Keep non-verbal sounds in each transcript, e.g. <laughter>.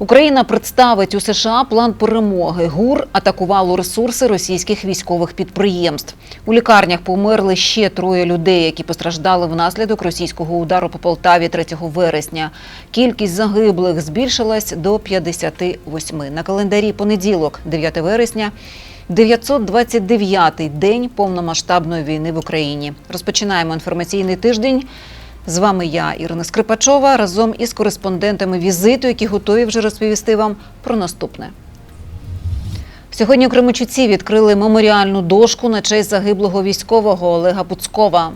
Україна представить у США план перемоги. ГУР атакувало ресурси російських військових підприємств. У лікарнях померли ще троє людей, які постраждали внаслідок російського удару по Полтаві 3 вересня. Кількість загиблих збільшилась до 58. На календарі понеділок, 9 вересня. 929-й день повномасштабної війни в Україні. Розпочинаємо інформаційний тиждень. З вами я, Ірина Скрипачова, разом із кореспондентами візиту, які готові вже розповісти вам про наступне. Сьогодні у Кременчуці відкрили меморіальну дошку на честь загиблого військового Олега Пуцкова.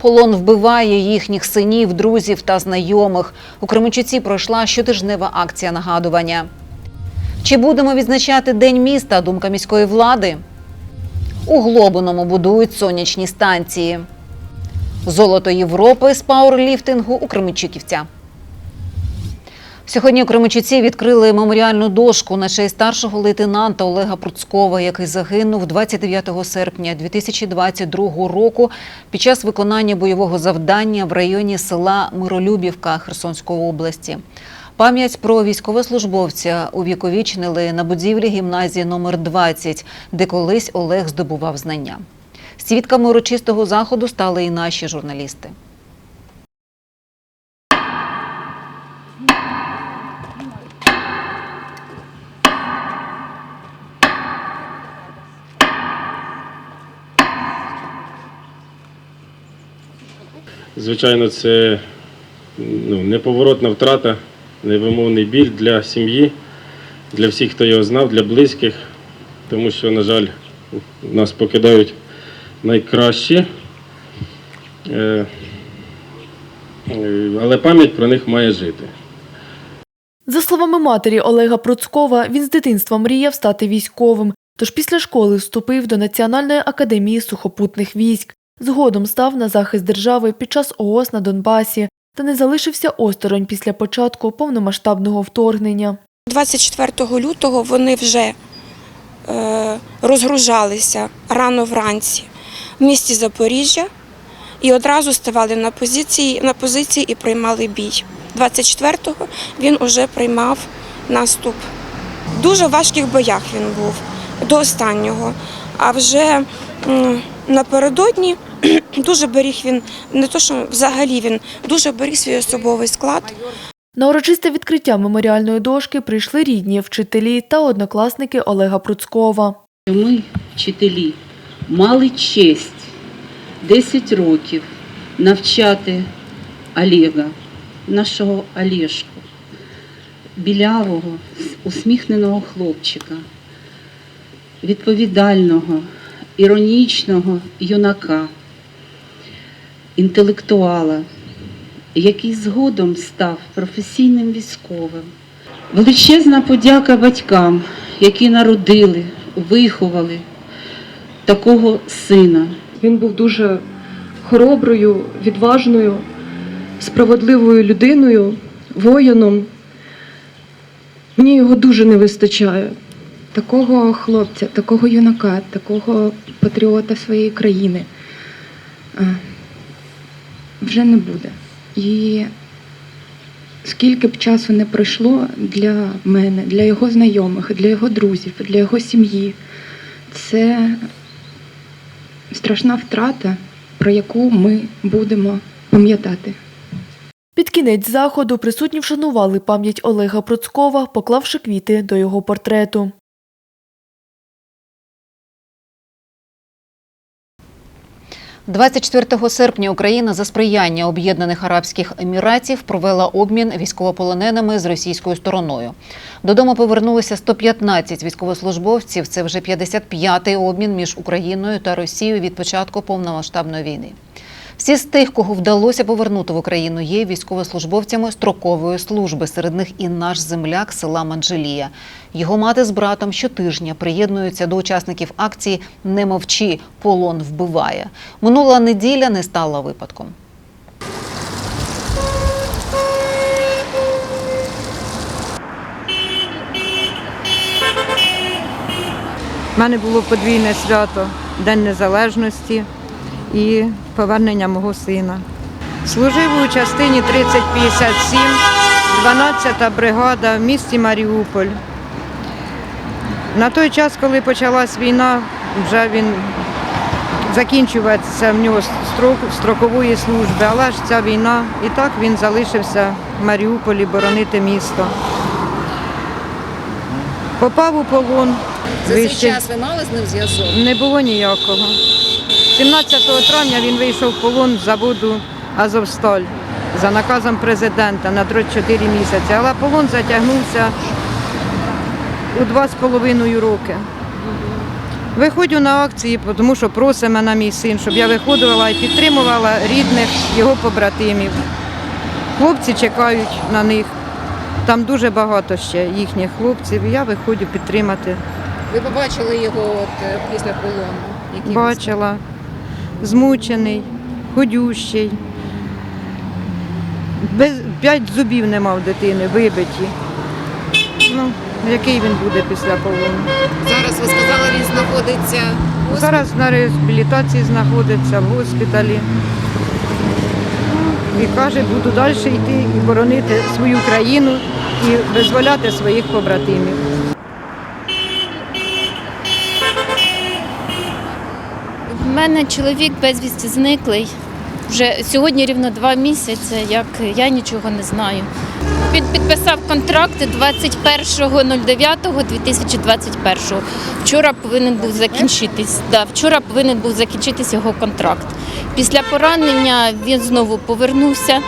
Полон вбиває їхніх синів, друзів та знайомих. У Кременчуці пройшла щотижнева акція нагадування. Чи будемо відзначати День міста? Думка міської влади. У Глобиному будують сонячні станції. Золото Європи з пауерліфтингу у Кременчуківця. Сьогодні у Кременчуці відкрили меморіальну дошку на честь старшого лейтенанта Олега Пруцкова, який загинув 29 серпня 2022 року під час виконання бойового завдання в районі села Миролюбівка Херсонської області. Пам'ять про військовослужбовця увіковічнили на будівлі гімназії номер 20, де колись Олег здобував знання. Свідками урочистого заходу стали і наші журналісти. Звичайно, це ну, неповоротна втрата, невимовний біль для сім'ї, для всіх, хто його знав, для близьких, тому що, на жаль, нас покидають найкращі. Е, е, Але пам'ять про них має жити. За словами матері Олега Процкова, він з дитинства мріяв стати військовим, тож після школи вступив до Національної академії сухопутних військ. Згодом став на захист держави під час ООС на Донбасі та не залишився осторонь після початку повномасштабного вторгнення. 24 лютого вони вже е, розгружалися рано вранці в місті Запоріжжя і одразу ставали на позиції, на позиції і приймали бій. 24-го він уже приймав наступ. В дуже важких боях він був до останнього. А вже напередодні <clears throat> дуже беріг він, не то що взагалі він дуже беріг свій особовий склад. На урочисте відкриття меморіальної дошки прийшли рідні, вчителі та однокласники Олега Пруцкова. Ми, вчителі, мали честь 10 років навчати Олега, нашого Олешку, білявого, усміхненого хлопчика, відповідального, іронічного юнака, інтелектуала, який згодом став професійним військовим. Величезна подяка батькам, які народили, виховали такого сина. Він був дуже хороброю, відважною, справедливою людиною, воїном. Мені його дуже не вистачає. Такого хлопця, такого юнака, такого патріота своєї країни е, вже не буде. І скільки б часу не пройшло для мене, для його знайомих, для його друзів, для його сім'ї, це страшна втрата, про яку ми будемо пам'ятати. Під кінець заходу присутні вшанували пам'ять Олега Процкова, поклавши квіти до його портрету. – 24 серпня Україна за сприяння Об'єднаних Арабських Еміратів провела обмін військовополоненими з російською стороною. Додому повернулися 115 військовослужбовців. Це вже 55-й обмін між Україною та Росією від початку повномасштабної війни. Всі з тих, кого вдалося повернути в Україну, є військовослужбовцями строкової служби. Серед них і наш земляк села Манджелія. Його мати з братом щотижня приєднуються до учасників акції Не мовчи, полон вбиває. Минула неділя не стала випадком. У мене було подвійне свято День Незалежності і повернення мого сина. Служив у частині 3057 12-та бригада в місті Маріуполь. На той час, коли почалась війна, вже він закінчувався в нього строк строкової служби, але ж ця війна і так він залишився в Маріуполі боронити місто. Попав у полон. За вище. ви мали з ним зв'язок? Не було ніякого. 17 травня він вийшов в полон з заводу Азовсталь за наказом президента на 4 місяці, але полон затягнувся у 2,5 роки. Виходжу на акції, тому що просить мене мій син, щоб я виходила і підтримувала рідних його побратимів. Хлопці чекають на них. Там дуже багато ще їхніх хлопців. Я виходжу підтримати. Ви побачили його от е, після полону? Бачила. Змучений, ходющий. Без, п'ять зубів не мав дитини, вибиті. Ну, який він буде після полону? Зараз ви сказали, він знаходиться В Зараз на реабілітації знаходиться в госпіталі. І каже, буду далі йти і боронити свою країну і визволяти своїх побратимів. В мене чоловік безвісті зниклий. Вже сьогодні рівно два місяці, як я нічого не знаю. Він підписав контракт 21.09.2021. Вчора повинен був закінчитись. Да, вчора повинен був закінчитись його контракт. Після поранення він знову повернувся е,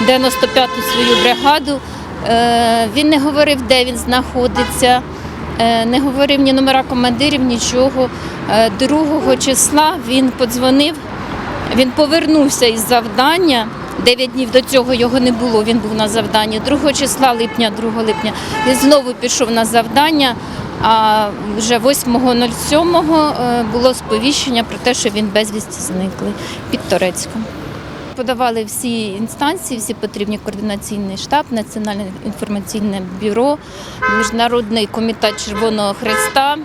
в 95-ту свою бригаду. Е, Він не говорив, де він знаходиться, не говорив ні номера командирів, нічого. Е, 2 числа він подзвонив, він повернувся із завдання. Дев'ять днів до цього його не було, він був на завданні. 2 числа липня, 2 липня він знову пішов на завдання. А вже 8.07 е, було сповіщення про те, що він безвісті зниклий під Торецьком. Подавали всі інстанції, всі потрібні координаційний штаб, Національне інформаційне бюро, Міжнародний комітет Червоного Хреста.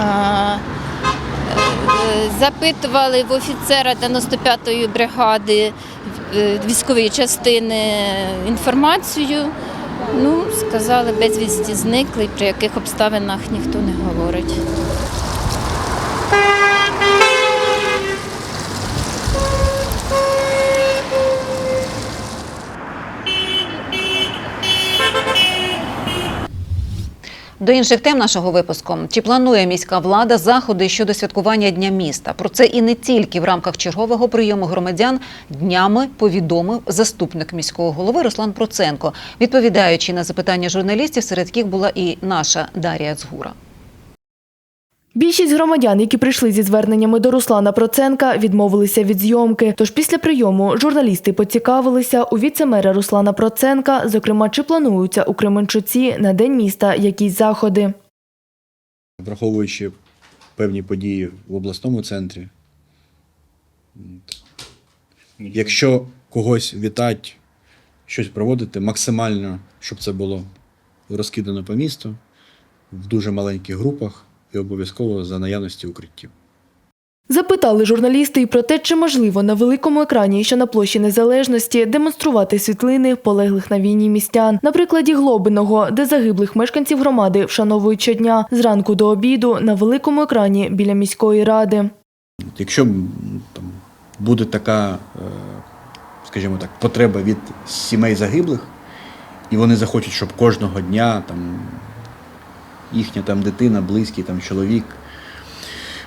Е, Запитували в офіцера 95-ї бригади е, військової частини інформацію. Ну, сказали, безвісті зниклий, при яких обставинах ніхто не говорить. До інших тем нашого випуску. Чи планує міська влада заходи щодо святкування Дня міста? Про це і не тільки в рамках чергового прийому громадян днями повідомив заступник міського голови Руслан Проценко, відповідаючи на запитання журналістів, серед яких була і наша Дарія Цгура. Більшість громадян, які прийшли зі зверненнями до Руслана Проценка, відмовилися від зйомки. Тож після прийому журналісти поцікавилися у віце-мера Руслана Проценка, зокрема, чи плануються у Кременчуці на день міста якісь заходи. враховуючи певні події в обласному центрі. Якщо когось вітати, щось проводити, максимально, щоб це було розкидано по місту в дуже маленьких групах і обов'язково за наявності укриттів. Запитали журналісти і про те, чи можливо на великому екрані, що на площі Незалежності, демонструвати світлини полеглих на війні містян. На прикладі Глобиного, де загиблих мешканців громади вшановують щодня зранку до обіду на великому екрані біля міської ради. Якщо там, буде така, е, скажімо так, потреба від сімей загиблих, і вони захочуть, щоб кожного дня там, їхня там, дитина, близький там, чоловік,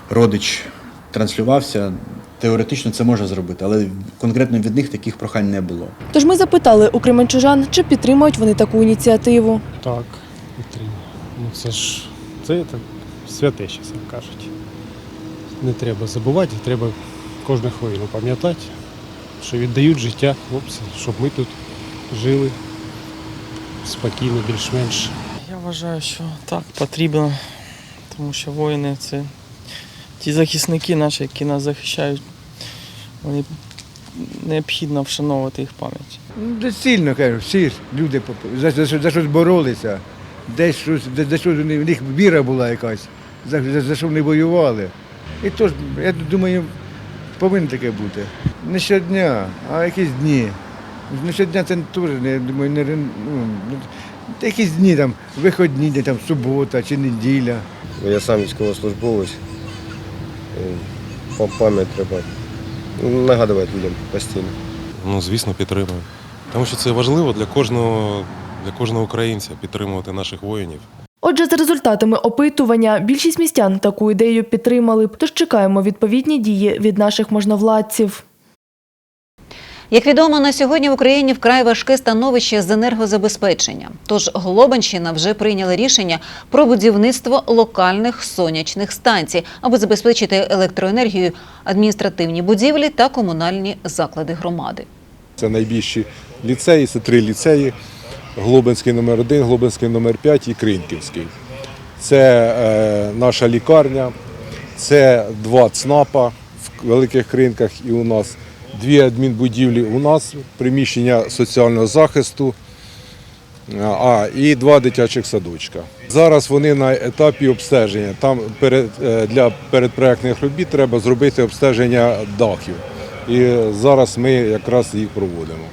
родич транслювався, теоретично це можна зробити, але конкретно від них таких прохань не було. Тож ми запитали у кременчужан, чи підтримують вони таку ініціативу. Так, підтримую. Ну це ж це так святе, що кажуть. Не треба забувати, треба кожну хвилину пам'ятати, що віддають життя хлопці, щоб ми тут жили спокійно, більш-менш. Вважаю, що так потрібно, тому що воїни це ті захисники наші, які нас захищають. Вони необхідно вшановувати їх пам'ять. Ну, доцільно, кажу, всі люди за, за, за щось боролися, десь щось, де, де щось у них, віра була якась, за, за, за що вони воювали. І тож, я думаю, повинно таке бути. Не щодня, а якісь дні. Ну, щодня це теж я думаю, не ну, ну, якісь дні там, виходні, дні, там субота чи неділя. Я сам військовослужбовець. Пам'ять треба нагадувати людям постійно. Ну, звісно, підтримую. Тому що це важливо для кожного, для кожного українця підтримувати наших воїнів. Отже, за результатами опитування більшість містян таку ідею підтримали б, тож чекаємо відповідні дії від наших можновладців. Як відомо, на сьогодні в Україні вкрай важке становище з енергозабезпеченням. Тож Глобанщина вже прийняла рішення про будівництво локальних сонячних станцій, аби забезпечити електроенергією адміністративні будівлі та комунальні заклади громади. Це найбільші ліцеї, це три ліцеї: Глобинський номер 1 Глобинський номер 5 і Кринківський. Це е, наша лікарня, це два ЦНАПа в великих кринках і у нас дві адмінбудівлі у нас, приміщення соціального захисту, а, і два дитячих садочка. Зараз вони на етапі обстеження. Там перед, е, для передпроектних робіт треба зробити обстеження дахів. І зараз ми якраз їх проводимо.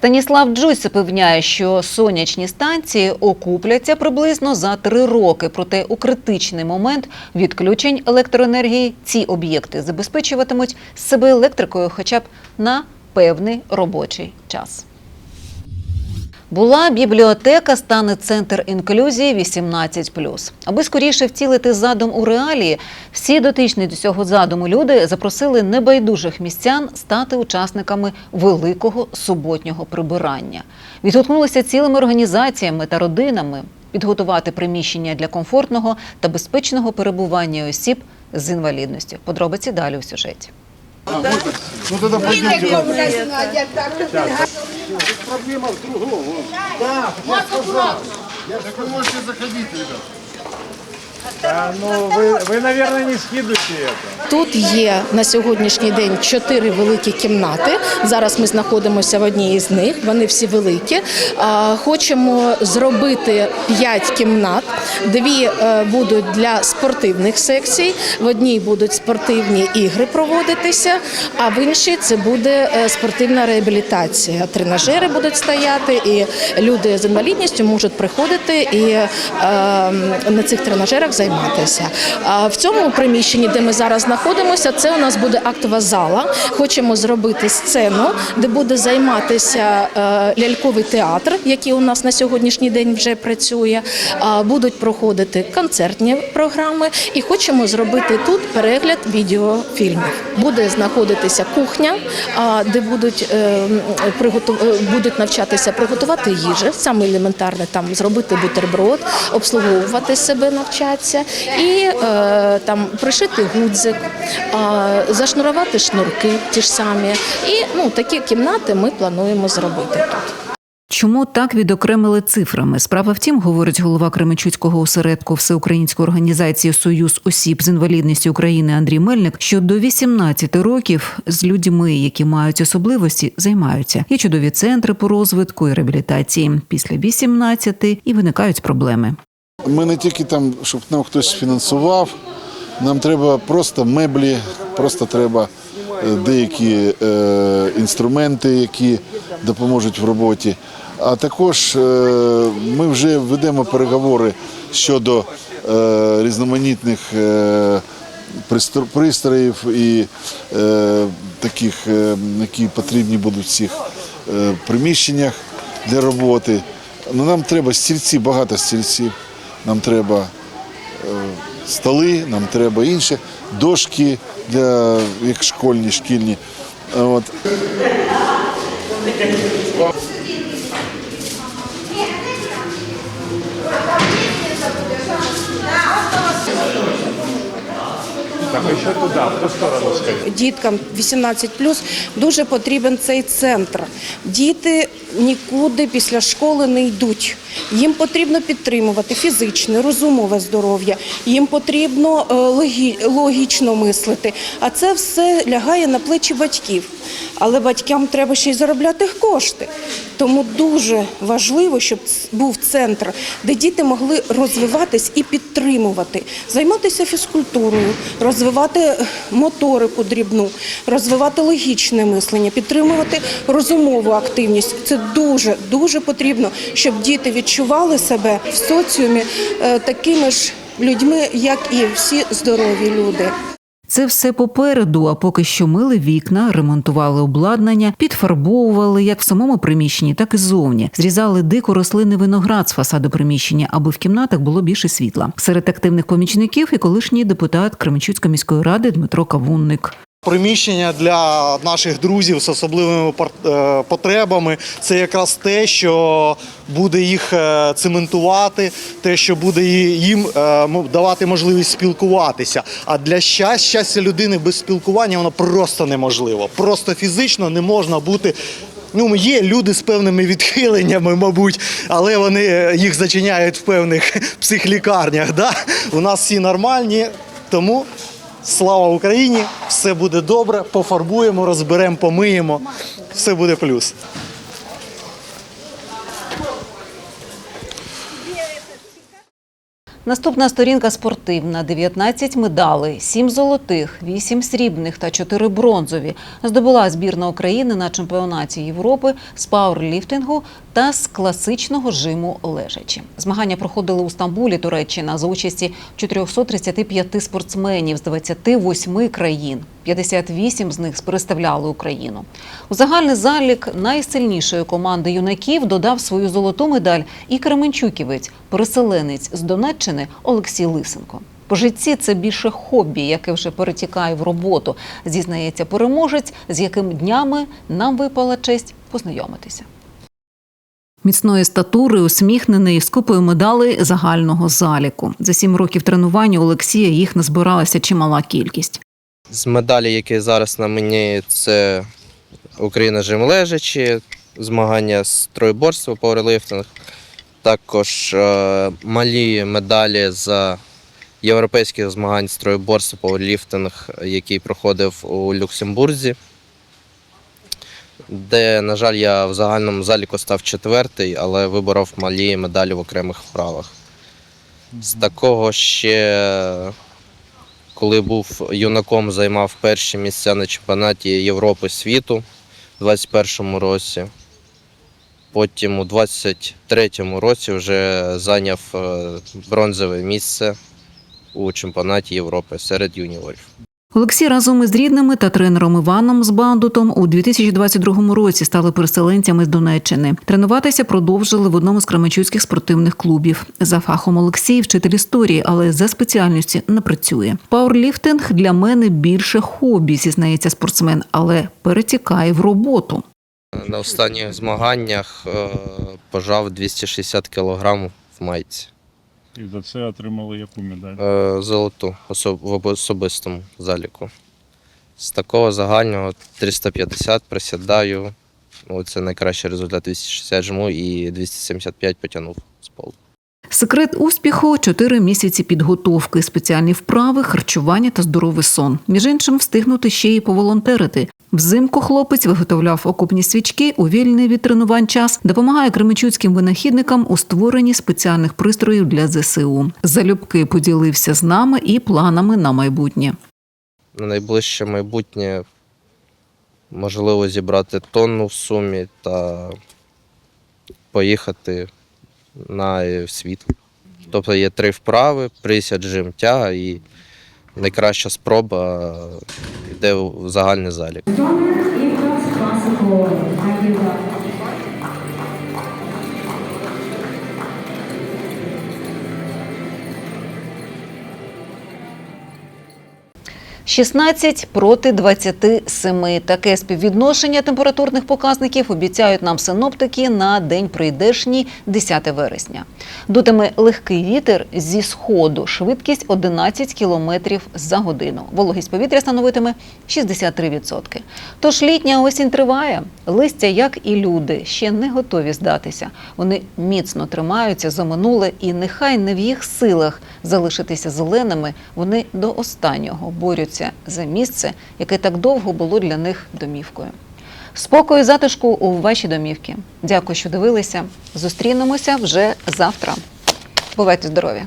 Станіслав Джусь запевняє, що сонячні станції окупляться приблизно за три роки. Проте у критичний момент відключень електроенергії ці об'єкти забезпечуватимуть себе електрикою хоча б на певний робочий час. Була бібліотека, стане центр інклюзії 18+. Аби скоріше втілити задум у реалії, всі дотичні до цього задуму люди запросили небайдужих містян стати учасниками великого суботнього прибирання. Відгукнулися цілими організаціями та родинами підготувати приміщення для комфортного та безпечного перебування осіб з інвалідністю. Подробиці далі у сюжеті. Ну тогда пойдемте. Тут є на сьогоднішній день чотири великі кімнати. Зараз ми знаходимося в одній із них. Вони всі великі. Хочемо зробити п'ять кімнат. Дві е, будуть для спортивних секцій, в одній будуть спортивні ігри проводитися, а в іншій це буде е, спортивна реабілітація. Тренажери будуть стояти, і люди з інвалідністю можуть приходити і е, на цих тренажерах займатися. А в цьому приміщенні, де ми зараз знаходимося, це у нас буде актова зала. Хочемо зробити сцену, де буде займатися е, ляльковий театр, який у нас на сьогоднішній день вже працює. Будуть проходити концертні програми, і хочемо зробити тут перегляд відеофільмів. Буде знаходитися кухня, де будуть е, е, будуть навчатися приготувати їжу, саме елементарне там зробити бутерброд, обслуговувати себе, навчатися і е, там пришити гудзик, зашнурувати шнурки ті ж самі. І ну такі кімнати ми плануємо зробити тут. Чому так відокремили цифрами? Справа в тім, говорить голова Кременчуцького осередку Всеукраїнської організації Союз осіб з інвалідністю України Андрій Мельник, що до 18 років з людьми, які мають особливості, займаються. Є чудові центри по розвитку і реабілітації. Після 18 і виникають проблеми. Ми не тільки там, щоб нам хтось фінансував, нам треба просто меблі, просто треба е, деякі е, інструменти, які допоможуть в роботі. А також е, ми вже ведемо переговори щодо е, різноманітних е, пристроїв і е, таких, е, які потрібні будуть в цих е, приміщеннях для роботи. Ну, нам треба стільці, багато стільців. Нам треба е, столи, нам треба інше, дошки для як школьні, шкільні. От. Діткам 18 дуже потрібен цей центр. Діти нікуди після школи не йдуть. Їм потрібно підтримувати фізичне, розумове здоров'я. Їм потрібно е, логічно мислити. А це все лягає на плечі батьків. Але батькам треба ще й заробляти кошти. Тому дуже важливо, щоб був центр, де діти могли розвиватись і підтримувати, займатися фізкультурою, розвиватися розвивати моторику дрібну, розвивати логічне мислення, підтримувати розумову активність. Це дуже дуже потрібно, щоб діти відчували себе в соціумі е, такими ж людьми, як і всі здорові люди. Це все попереду, а поки що мили вікна, ремонтували обладнання, підфарбовували як в самому приміщенні, так і ззовні. Зрізали дико рослини виноград з фасаду приміщення, аби в кімнатах було більше світла. Серед активних помічників і колишній депутат Кременчуцької міської ради Дмитро Кавунник. Приміщення для наших друзів з особливими е, потребами це якраз те, що буде їх е, цементувати, те, що буде їм е, давати можливість спілкуватися. А для щастя, щастя людини без спілкування воно просто неможливо. Просто фізично не можна бути. Ну, є люди з певними відхиленнями, мабуть, але вони їх зачиняють в певних <laughs> психлікарнях. Да? У нас всі нормальні, тому Слава Україні! Все буде добре, пофарбуємо, розберемо, помиємо. Все буде плюс. Наступна сторінка спортивна: 19 медалей, 7 золотих, 8 срібних та 4 бронзові. Здобула збірна України на чемпіонаті Європи з пауерліфтингу та з класичного жиму лежачі. Змагання проходили у Стамбулі, Туреччина, за участі 435 спортсменів з 28 країн. 58 з них представляли Україну. У загальний залік найсильнішої команди юнаків додав свою золоту медаль і Кременчуківець, переселенець з Донеччини Олексій Лисенко. По житті це більше хобі, яке вже перетікає в роботу, зізнається переможець, з яким днями нам випала честь познайомитися. Міцної статури, усміхнений з купою медалей загального заліку. За сім років тренування Олексія їх назбиралася чимала кількість. З медалі, які зараз на мені, це Україна жим лежачі, змагання з троєборства, пауерліфтинг. Також е, малі медалі за європейських змагань з троєборства, пауерліфтинг, який проходив у Люксембурзі, де, на жаль, я в загальному заліку став четвертий, але виборов малі медалі в окремих вправах. З такого ще коли був юнаком, займав перші місця на чемпіонаті Європи світу у 2021 році. Потім у 23-му році вже зайняв е, бронзове місце у чемпіонаті Європи серед юніорів. Олексій разом із рідними та тренером Іваном з Бандутом у 2022 році стали переселенцями з Донеччини. Тренуватися продовжили в одному з кременчуцьких спортивних клубів. За фахом Олексій вчитель історії, але за спеціальністю не працює. Пауерліфтинг для мене більше хобі, зізнається спортсмен, але перетікає в роботу. На останніх змаганнях е, пожав 260 кг в майці. І за це отримали яку медаль? Е, Золоту в особистому заліку. З такого загального 350 присідаю. Ну, Це найкращий результат 260 жму і 275 потягнув з полу. Секрет успіху чотири місяці підготовки, спеціальні вправи, харчування та здоровий сон. Між іншим, встигнути ще й поволонтерити. Взимку хлопець виготовляв окупні свічки у вільний від тренувань час, допомагає кременчуцьким винахідникам у створенні спеціальних пристроїв для ЗСУ. Залюбки поділився з нами і планами на майбутнє. На найближче майбутнє можливо зібрати тонну в сумі та поїхати на світ. Тобто є три вправи: присяд, жим, тяга і найкраща спроба йде в загальний залік. 16 проти 27. Таке співвідношення температурних показників обіцяють нам синоптики на день прийдешній 10 вересня. Дутиме легкий вітер зі сходу, швидкість 11 км за годину. Вологість повітря становитиме 63%. Тож літня осінь триває. Листя, як і люди, ще не готові здатися. Вони міцно тримаються за минуле, і нехай не в їх силах залишитися зеленими. Вони до останнього борються за місце, яке так довго було для них домівкою. Спокою, і затишку у ваші домівки. Дякую, що дивилися. Зустрінемося вже завтра. Бувайте здорові!